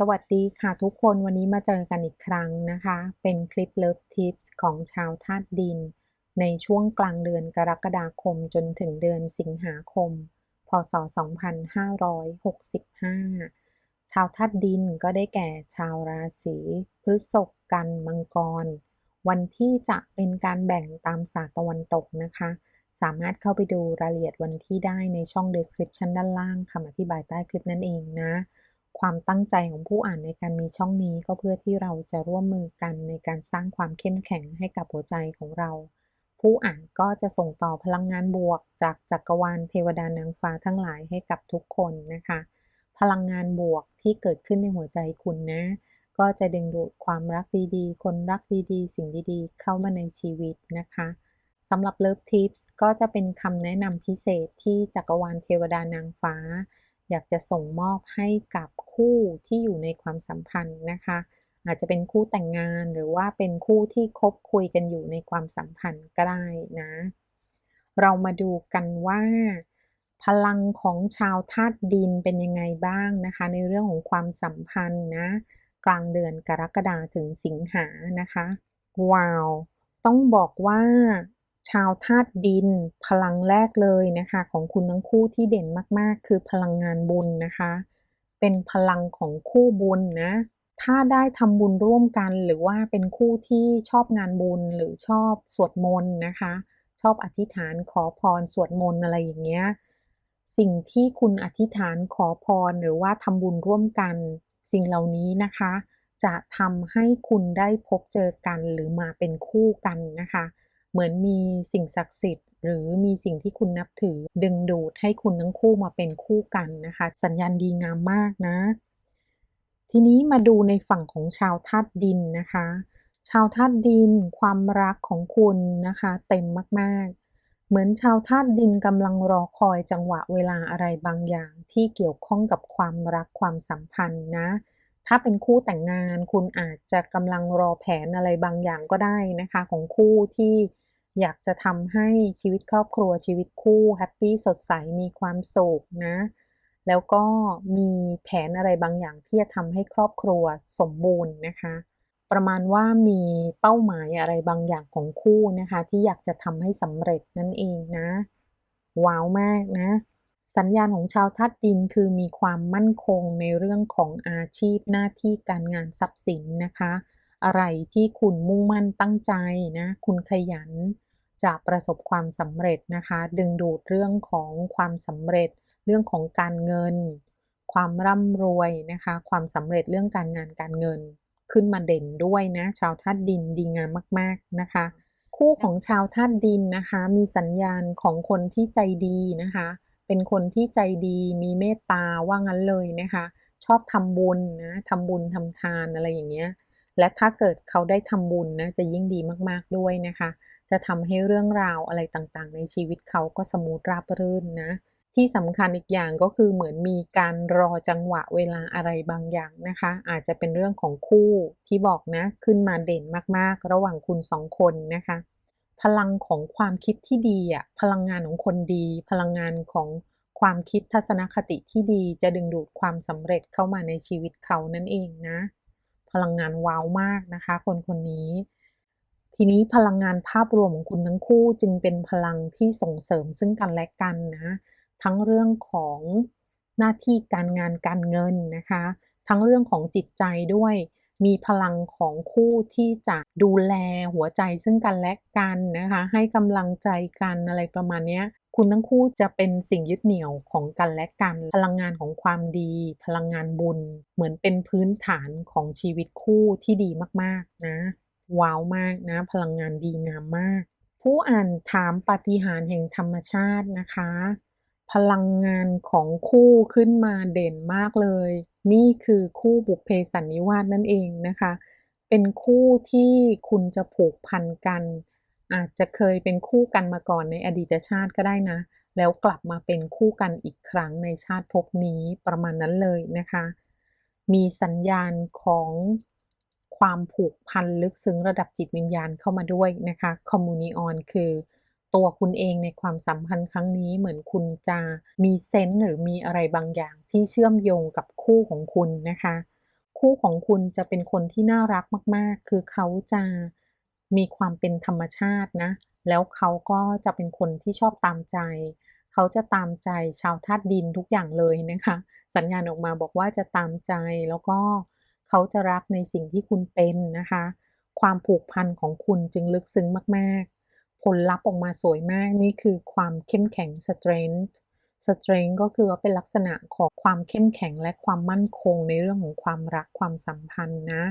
สวัสดีค่ะทุกคนวันนี้มาเจอกันอีกครั้งนะคะ เป็นคลิป Love Tips ของชาวธาตุดิน ในช่วงกลางเดือนกรกฎาคมจนถึงเดือนสิงหาคม พศ 2565 ชาวธาตุดินก็ได้แก่ชาวราศีพฤษภกันมังกร วันที่จะเป็นการแบ่งตามศาสตร์ตะวันตกนะคะ สามารถเข้าไปดูรายละเอียดวันที่ได้ในช่อง description ด้านล่างคำอธิบายใต้คลิปนั่นเองนะ ความตั้งใจของผู้อ่านในการมีช่องนี้ก็เพื่อที่เราจะร่วมมือกันในการสร้างความเข้มแข็งให้กับหัวใจของเรา ผู้อ่านก็จะส่งต่อพลังงานบวก จากจักรวาลเทวดานางฟ้าทั้งหลายให้กับทุกคนนะคะ พลังงานบวกที่เกิดขึ้นในหัวใจคุณนะ ก็จะดึงดูดความรักดีๆ คนรักดีๆ สิ่งดีๆ เข้ามาในชีวิตนะคะสำหรับ Love Tips ก็จะเป็นคำแนะนำพิเศษที่จักรวาลเทวดานางฟ้า อยากจะส่งมอบให้กับคู่ที่อยู่ในความสัมพันธ์นะคะ อาจจะเป็นคู่แต่งงานหรือว่าเป็นคู่ที่คบคุยกันอยู่ในความสัมพันธ์ก็ได้นะ เรามาดูกันว่า พลังของชาวธาตุดินเป็นยังไงบ้างนะคะ ในเรื่องของความสัมพันธ์นะกลางเดือนกรกฎาถึงสิงหานะคะ ว้าว ต้องบอกว่า ชาวธาตุดิน พลังแรกเลยนะคะ ของคุณทั้งคู่ที่เด่นมาก ๆ คือพลังงานบุญนะคะ เป็นพลังของคู่บุญนะ ถ้าได้ทำบุญร่วมกันหรือว่าเป็นคู่ที่ชอบงานบุญหรือชอบสวดมนต์นะคะ ชอบอธิษฐานขอพรสวดมนต์อะไรอย่างเงี้ยสิ่งที่คุณอธิษฐานขอพรหรือว่าทำบุญร่วมกัน สิ่งเหล่านี้นะคะ จะทำให้คุณได้พบเจอกันหรือมาเป็นคู่กันนะคะ เหมือนมีสิ่งศักดิ์สิทธิ์ หรือมีสิ่งที่คุณนับถือ ดึงดูดให้คุณทั้งคู่มาเป็นคู่กันนะคะ สัญญาณดีงามมากนะ ทีนี้มาดูในฝั่งของชาวธาตุดินนะคะ ชาวธาตุดินความรักของคุณนะคะ เต็มมาก ๆเหมือนชาวธาตุดินกำลังรอคอยจังหวะเวลาอะไรบางอย่างที่เกี่ยวข้องกับความรักความสัมพันธ์นะ ถ้าเป็นคู่แต่งงานคุณอาจจะกำลังรอแผนอะไรบางอย่างก็ได้นะคะ ของคู่ที่ อยากจะทำให้ชีวิตครอบครัวชีวิตคู่แฮปปี้สดใสมีความสุขนะ แล้วก็มีแผนอะไรบางอย่างที่จะทำให้ครอบครัวสมบูรณ์นะคะ ประมาณว่ามีเป้าหมายอะไรบางอย่างของคู่นะคะ ที่อยากจะทำให้สำเร็จนั่นเองนะ ว้าวมากนะ สัญญาณของชาวธาตุดินคือมีความมั่นคงในเรื่องของอาชีพหน้าที่การงานทรัพย์สินนะคะ อะไรที่คุณมุ่งมั่นตั้งใจนะ คุณขยัน จะประสบความสำเร็จนะคะ ดึงดูดเรื่องของความสำเร็จ เรื่องของการเงิน ความร่ำรวยนะคะ ความสำเร็จเรื่องการงานการเงิน ขึ้นมาเด่นด้วยนะ ชาวธาตุดินดีงามมาก ๆนะคะ คู่ของชาวธาตุดินนะคะ มีสัญญาณของคนที่ใจดีนะคะ เป็นคนที่ใจดีมีเมตตาว่างั้นเลยนะคะ ชอบทำบุญนะทำบุญทำทานอะไรอย่างเงี้ยและถ้าเกิดเขาได้ทำบุญนะจะยิ่งดีมาก ๆ ด้วยนะคะ จะทำให้เรื่องราวอะไรต่างๆ ในชีวิตเขาก็สมูทราบรื่นนะ ที่สำคัญอีกอย่างก็คือเหมือนมีการรอจังหวะเวลาอะไรบางอย่างนะคะ อาจจะเป็นเรื่องของคู่ที่บอกนะ ขึ้นมาเด่นมากๆ ระหว่างคุณสองคนนะคะ พลังของความคิดที่ดีอะพลังงานของคนดี พลังงานของความคิดทัศนคติที่ดีจะดึงดูดความสำเร็จเข้ามาในชีวิตเขานั่นเองนะ พลังงานว้าวมากนะคะ คนคนนี้ ทีนี้พลังงานภาพรวมของคุณทั้งคู่จึงเป็นพลังที่ส่งเสริมซึ่งกันและกันนะ ทั้งเรื่องของหน้าที่การงานการเงินนะคะ ทั้งเรื่องของจิตใจด้วย มีพลังของคู่ที่จะดูแลหัวใจซึ่งกันและกันนะคะ ให้กำลังใจกันอะไรประมาณนี้คุณทั้งคู่จะเป็นสิ่งยึดเหนี่ยวของกันและกัน พลังงานของความดี พลังงานบุญ เหมือนเป็นพื้นฐานของชีวิตคู่ที่ดีมากๆนะ ว้าวมากนะพลังงานดีงามมาก ผู้อ่านถามปฏิหารแห่งธรรมชาตินะคะ พลังงานของคู่ขึ้นมาเด่นมากเลย นี่คือคู่บุพเพสันนิวาสนั่นเองนะคะ เป็นคู่ที่คุณจะผูกพันกัน อาจจะเคยเป็นคู่กันมาก่อนในอดีตชาติก็ได้นะ แล้วกลับมาเป็นคู่กันอีกครั้งในชาติภพนี้ประมาณนั้นเลยนะคะ มีสัญญาณของ ความผูกพันลึกซึ้งระดับจิตวิญญาณเข้ามาด้วยนะคะคอมมูนิออนคือตัวคุณเองในความสัมพันธ์ครั้งนี้เหมือนคุณจะมีเซนส์หรือมีอะไรบางอย่างที่เชื่อมโยงกับคู่ของคุณนะคะ คู่ของคุณจะเป็นคนที่น่ารักมาก ๆ คือเขาจะมีความเป็นธรรมชาตินะ แล้วเขาก็จะเป็นคนที่ชอบตามใจ เขาจะตามใจชาวธาตุดินทุกอย่างเลยนะคะ สัญญาณออกมาบอกว่าจะตามใจแล้วก็เขาจะรักในสิ่งที่คุณเป็นนะคะ ความผูกพันของคุณจึงลึกซึ้งมาก ๆ ผลลัพธ์ออกมาสวยมากนี่คือความเข้มแข็ง strength strength ก็คือว่าเป็นลักษณะของความเข้มแข็งและความมั่นคงในเรื่องของความรักความสัมพันธ์นะ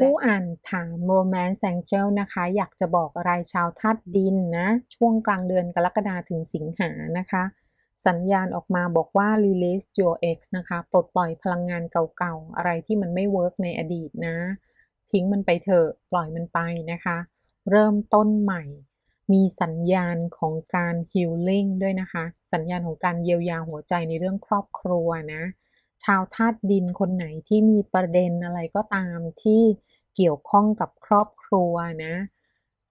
ผู้อ่านถาม Romance Angel นะคะ อยากจะบอกอะไรชาวธาตุดินนะ ช่วงกลางเดือนกรกฎาถึงสิงหานะคะ สัญญาณออกมาบอกว่า release your ex นะคะ ปลดปล่อยพลังงานเก่าๆ อะไรที่มันไม่เวิร์กในอดีตนะ ทิ้งมันไปเถอะ ปล่อยมันไปนะคะ เริ่มต้นใหม่ มีสัญญาณของการ healing ด้วยนะคะ สัญญาณของการเยียวยาหัวใจในเรื่องครอบครัวนะ ชาวธาตุดินคนไหนที่มีประเด็นอะไรก็ตามที่เกี่ยวข้องกับครอบครัวนะ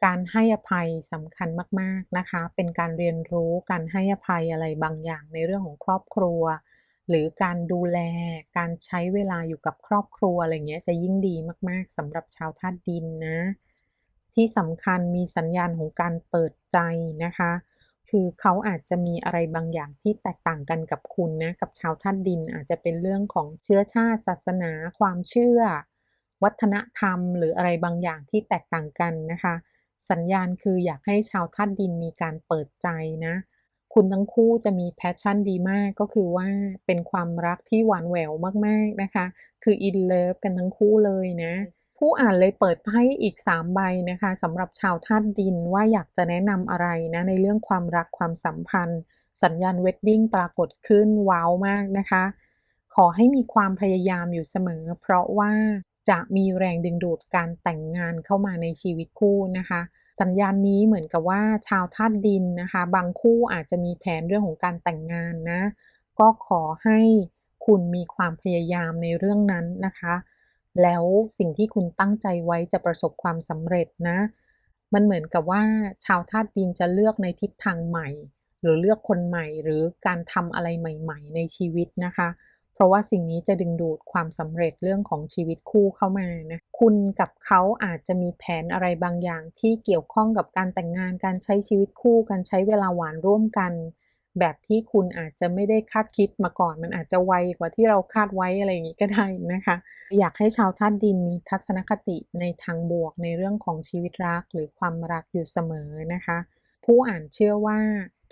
การให้อภัยสำคัญมาก ๆนะคะ เป็นการเรียนรู้การให้อภัยอะไรบางอย่างในเรื่องของครอบครัว หรือการดูแล การใช้เวลาอยู่กับครอบครัวอะไรเงี้ยจะยิ่งดีมาก ๆสำหรับชาวธาตุดินนะ ที่สำคัญมีสัญญาณของการเปิดใจนะคะ คือเขาอาจจะมีอะไรบางอย่างที่แตกต่างกันกับคุณนะ กับชาวธาตุดินอาจจะเป็นเรื่องของเชื้อชาติศาสนา ความเชื่อ วัฒนธรรม หรืออะไรบางอย่างที่แตกต่างกันนะคะ สัญญาณคืออยากให้ชาวธาตุดินมีการเปิดใจนะ คุณทั้งคู่จะมี passion ดีมากก็คือว่าเป็นความรักที่หวานแหววมากๆนะคะ คือ in love กันทั้งคู่เลยนะ ผู้อ่านเลยเปิดไพ่อีก 3 ใบนะคะสำหรับชาวธาตุดินว่าอยากจะแนะนำอะไรนะ ในเรื่องความรักความสัมพันธ์ สัญญาณ wedding ปรากฏขึ้นว้าวมากนะคะ ขอให้มีความพยายามอยู่เสมอ เพราะว่า จะมีแรงดึงดูดการแต่งงานเข้ามาในชีวิตคู่นะคะ สัญญาณนี้เหมือนกับว่าชาวธาตุดินนะคะ บางคู่อาจจะมีแผนเรื่องของการแต่งงานนะ ก็ขอให้คุณมีความพยายามในเรื่องนั้นนะคะ แล้วสิ่งที่คุณตั้งใจไว้จะประสบความสำเร็จนะ มันเหมือนกับว่าชาวธาตุดินจะเลือกในทิศทางใหม่ หรือเลือกคนใหม่หรือการทำอะไรใหม่ ๆ ในชีวิตนะคะ เพราะว่าสิ่งนี้จะดึงดูดความสำเร็จเรื่องของชีวิตคู่เข้ามานะคุณกับเขาอาจจะมีแผนอะไรบางอย่างที่เกี่ยวข้องกับการแต่งงานการใช้ชีวิตคู่การใช้เวลาหวานร่วมกัน แบบที่คุณอาจจะไม่ได้คาดคิดมาก่อน มันอาจจะไวกว่าที่เราคาดไว้อะไรอย่างงี้ก็ได้นะคะ อยากให้ชาวธาตุดินมีทัศนคติในทางบวกในเรื่องของชีวิตรักหรือความรักอยู่เสมอนะคะ ผู้อ่านเชื่อว่า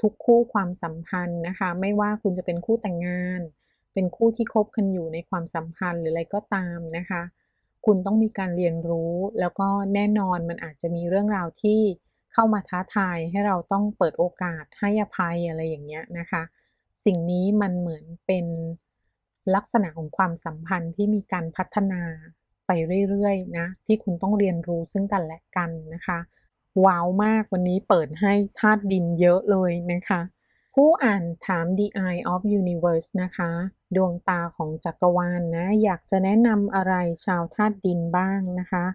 ทุกคู่ความสัมพันธ์นะคะ ไม่ว่าคุณจะเป็นคู่แต่งงาน เป็นคู่ที่คบกันอยู่ในความสัมพันธ์หรืออะไรก็ตามนะคะ คุณต้องมีการเรียนรู้แล้วก็แน่นอนมันอาจจะมีเรื่องราวที่เข้ามาท้าทายให้เราต้องเปิดโอกาสให้อภัยอะไรอย่างเงี้ยนะคะ สิ่งนี้มันเหมือนเป็นลักษณะของความสัมพันธ์ที่มีการพัฒนาไปเรื่อยๆนะที่คุณต้องเรียนรู้ซึ่งกันและกันนะคะ ว้าวมากวันนี้เปิดให้ธาตุดินเยอะเลยนะคะ ผู้อ่านถาม The Eye of Universe นะคะ ดวงตาของจักรวาลนะ อยากจะแนะนำอะไรชาวธาตุดินบ้างนะคะ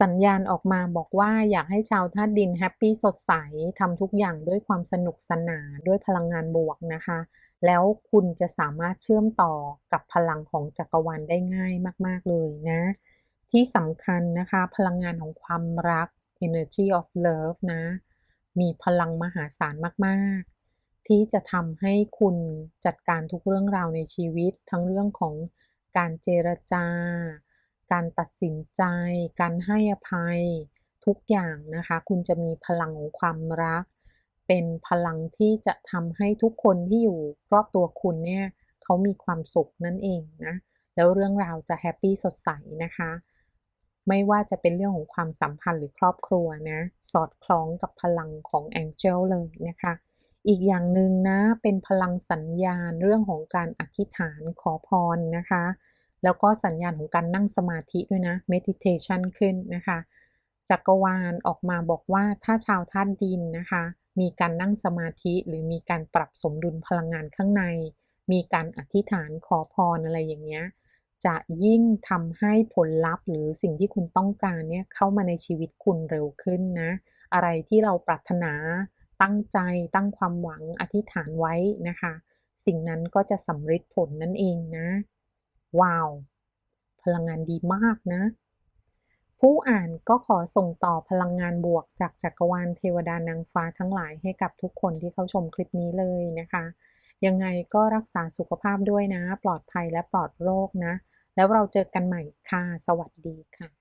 สัญญาณออกมาบอกว่าอยากให้ชาวธาตุดินแฮปปี้สดใสทำทุกอย่างด้วยความสนุกสนานด้วยพลังงานบวกนะคะ แล้วคุณจะสามารถเชื่อมต่อกับพลังของจักรวาลได้ง่ายมาก ๆ เลยนะ ที่สำคัญนะคะ พลังงานของความรัก Energy of Love นะ มีพลังมหาศาลมาก ๆ ที่จะทำให้คุณจัดการทุกเรื่องราวในชีวิต ทั้งเรื่องของการเจรจา การตัดสินใจ การให้อภัย ทุกอย่างนะคะ คุณจะมีพลังของความรัก เป็นพลังที่จะทำให้ทุกคนที่อยู่รอบตัวคุณเนี่ยเขามีความสุขนั่นเองนะ แล้วเรื่องราวจะแฮปปี้สดใสนะคะ ไม่ว่าจะเป็นเรื่องของความสัมพันธ์หรือครอบครัวนะ สอดคล้องกับพลังของ Angel เลยนะคะ อีกอย่างหนึ่งนะเป็นพลังสัญญาณเรื่องของการอธิษฐานขอพรนะคะ แล้วก็สัญญาณของการนั่งสมาธิด้วยนะ meditation ขึ้นนะคะจักรวาลออกมาบอกว่าถ้าชาวธาตุดินนะคะ มีการนั่งสมาธิหรือมีการปรับสมดุลพลังงานข้างใน มีการอธิษฐานขอพรอะไรอย่างเงี้ยจะยิ่งทำให้ผลลัพธ์ หรือสิ่งที่คุณต้องการเนี่ยเข้ามาในชีวิตคุณเร็วขึ้นนะ อะไรที่เราปรารถนา ตั้งใจตั้งความหวังอธิษฐานไว้นะคะ สิ่งนั้นก็จะสำเร็จผลนั่นเองนะ ว้าว พลังงานดีมากนะ ผู้อ่านก็ขอส่งต่อพลังงานบวกจากจักรวาลเทวดานางฟ้าทั้งหลายให้กับทุกคนที่เข้าชมคลิปนี้เลยนะคะ ยังไงก็รักษาสุขภาพด้วยนะ ปลอดภัยและปลอดโรคนะ แล้วเราเจอกันใหม่ค่ะ สวัสดีค่ะ